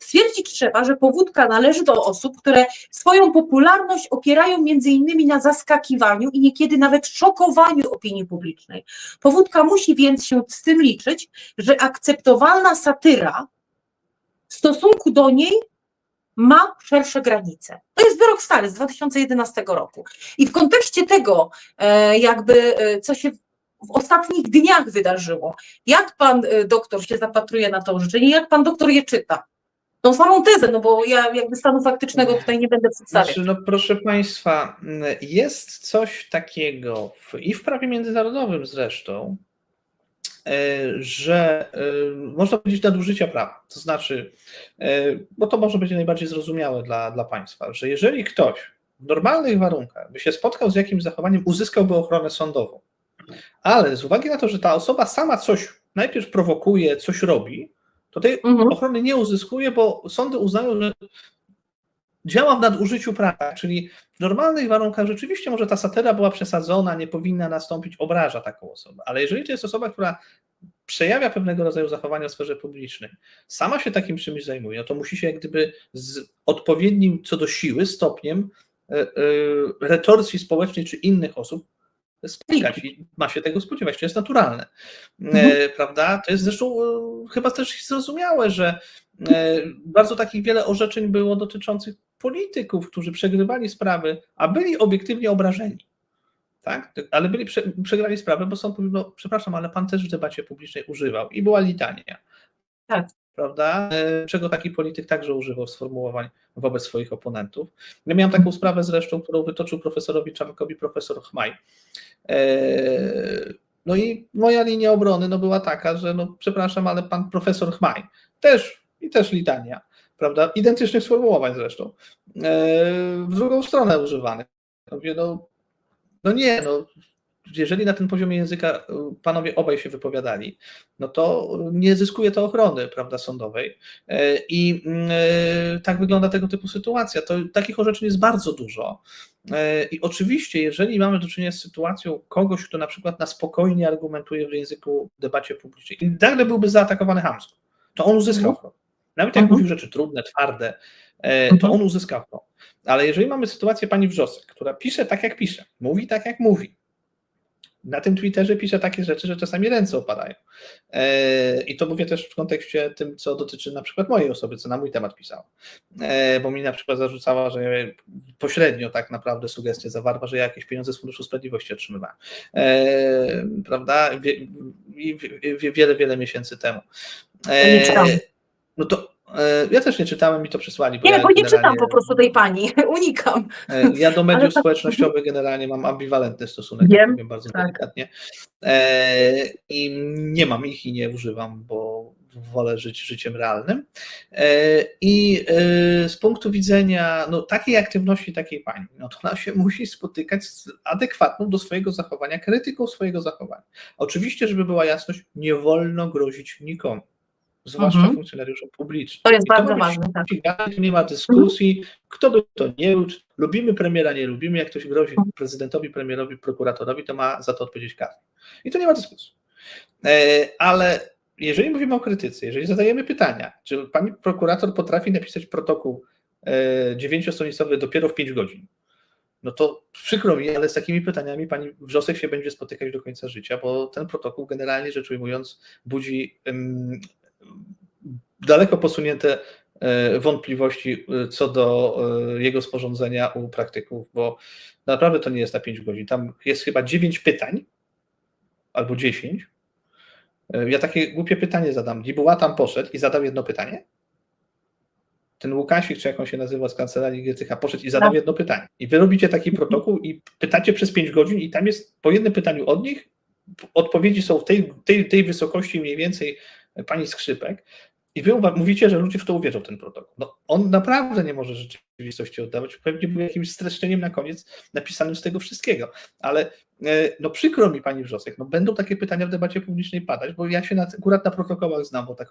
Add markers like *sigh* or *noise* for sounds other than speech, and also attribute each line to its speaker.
Speaker 1: Stwierdzić trzeba, że powódka należy do osób, które swoją popularność opierają między innymi na zaskakiwaniu i niekiedy nawet szokowaniu opinii publicznej. Powódka musi więc się z tym liczyć, że akceptowalna satyra w stosunku do niej ma szersze granice. To jest wyrok stary z 2011 roku. I w kontekście tego, e, jakby e, co się w ostatnich dniach wydarzyło, jak pan e, doktor się zapatruje na to orzeczenie, jak pan doktor je czyta? Tą samą tezę, no bo ja jakby stanu faktycznego tutaj nie będę przedstawiać.
Speaker 2: Znaczy, no proszę Państwa, jest coś takiego w, i w prawie międzynarodowym zresztą, e, że e, można powiedzieć nadużycia prawa. To znaczy, e, bo to może być najbardziej zrozumiałe dla, dla Państwa, że jeżeli ktoś w normalnych warunkach by się spotkał z jakimś zachowaniem, uzyskałby ochronę sądową, ale z uwagi na to, że ta osoba sama coś najpierw prowokuje, coś robi, to tej
Speaker 1: Mhm.
Speaker 2: ochrony nie uzyskuje, bo sądy uznają, że działa w nadużyciu prawa, czyli w normalnych warunkach rzeczywiście może ta satyra była przesadzona, nie powinna nastąpić, obraża taką osobę, ale jeżeli to jest osoba, która przejawia pewnego rodzaju zachowania w sferze publicznej, sama się takim czymś zajmuje, no to musi się jak gdyby z odpowiednim co do siły stopniem e, e, retorsji społecznej czy innych osób spotykać i ma się tego spodziewać, to jest naturalne, e,
Speaker 1: Mhm.
Speaker 2: prawda? To jest zresztą e, chyba też zrozumiałe, że e, bardzo takich wiele orzeczeń było dotyczących polityków, którzy przegrywali sprawy, a byli obiektywnie obrażeni. Tak? Ale byli, prze, przegrali sprawę, bo sąd powiedział, no, przepraszam, ale pan też w debacie publicznej używał i była litania.
Speaker 1: Tak.
Speaker 2: Prawda? E, Czego taki polityk także używał sformułowań wobec swoich oponentów. Ja miałem taką sprawę zresztą, którą wytoczył profesorowi Czarnkowi profesor Chmaj. E, No i moja linia obrony no, była taka, że no, przepraszam, ale pan profesor Chmaj też i też litania, prawda? Identycznych sformułowań zresztą. E, W drugą stronę używanych. No, no nie, no, jeżeli na tym poziomie języka y, panowie obaj się wypowiadali, no to nie zyskuje to ochrony prawda, sądowej. E, I y, tak wygląda tego typu sytuacja. To, takich orzeczeń jest bardzo dużo. E, I oczywiście, jeżeli mamy do czynienia z sytuacją kogoś, kto na przykład na spokojnie argumentuje w języku debacie publicznej i nagle byłby zaatakowany hamsko, to on uzyskał
Speaker 1: Mhm.
Speaker 2: ochronę. Nawet jak
Speaker 1: Mhm.
Speaker 2: mówił rzeczy trudne, twarde, e, to
Speaker 1: Mhm.
Speaker 2: on uzyskał to. Ale jeżeli mamy sytuację pani Wrzosek, która pisze tak, jak pisze, mówi tak, jak mówi, na tym Twitterze pisze takie rzeczy, że czasami ręce opadają. E, I to mówię też w kontekście tym, co dotyczy na przykład mojej osoby, co na mój temat pisała. E, Bo mi na przykład zarzucała, że pośrednio tak naprawdę sugestie zawarła, że ja jakieś pieniądze z Funduszu Sprawiedliwości otrzymywałem. E, Prawda? Wiele, wiele miesięcy temu. No to ja też nie czytałem i to przysłali.
Speaker 1: Nie,
Speaker 2: ja
Speaker 1: bo nie czytam po prostu tej pani, *laughs* unikam.
Speaker 2: E, Ja do mediów
Speaker 1: Ale tak-
Speaker 2: społecznościowych generalnie mam ambiwalentny stosunek,
Speaker 1: Wiem,
Speaker 2: tak powiem bardzo
Speaker 1: tak.
Speaker 2: delikatnie. E, I nie mam ich i nie używam, bo wolę żyć życiem realnym. E, I e, z punktu widzenia no, takiej aktywności takiej pani, no to ona się musi spotykać z adekwatną do swojego zachowania krytyką swojego zachowania. Oczywiście, żeby była jasność, nie wolno grozić nikomu. Zwłaszcza
Speaker 1: Mhm.
Speaker 2: funkcjonariuszom publicznym.
Speaker 1: To jest
Speaker 2: I
Speaker 1: bardzo ważne, tak.
Speaker 2: nie ma dyskusji, kto by to nie czy lubimy premiera, nie lubimy, jak ktoś grozi
Speaker 1: Mhm.
Speaker 2: prezydentowi, premierowi, prokuratorowi, to ma za to odpowiedzieć karnie. I to nie ma dyskusji. E, Ale jeżeli mówimy o krytyce, jeżeli zadajemy pytania, czy pani prokurator potrafi napisać protokół e, dziewięciostronicowy dopiero w 5 godzin, no to przykro mi, ale z takimi pytaniami pani Wrzosek się będzie spotykać do końca życia, bo ten protokół generalnie rzecz ujmując budzi daleko posunięte e, wątpliwości e, co do e, jego sporządzenia u praktyków, bo naprawdę to nie jest na 5 godzin. Tam jest chyba 9 pytań albo 10. E, Ja takie głupie pytanie zadam. Dibuła tam poszedł i zadał jedno pytanie? Ten Łukasik, czy jak on się nazywa z kancelarii Gietycha, poszedł i zadał
Speaker 1: Tak.
Speaker 2: jedno pytanie. I wy robicie taki protokół i pytacie przez 5 godzin i tam jest po jednym pytaniu od nich, odpowiedzi są w tej, tej, tej wysokości mniej więcej pani Skrzypek i wy mówicie, że ludzie w to uwierzą, ten protokół. No, on naprawdę nie może rzeczywistości oddawać. Pewnie był jakimś streszczeniem na koniec napisanym z tego wszystkiego. Ale e, no przykro mi, pani Wrzosek, no będą takie pytania w debacie publicznej padać, bo ja się na, akurat na protokołach znam, bo taką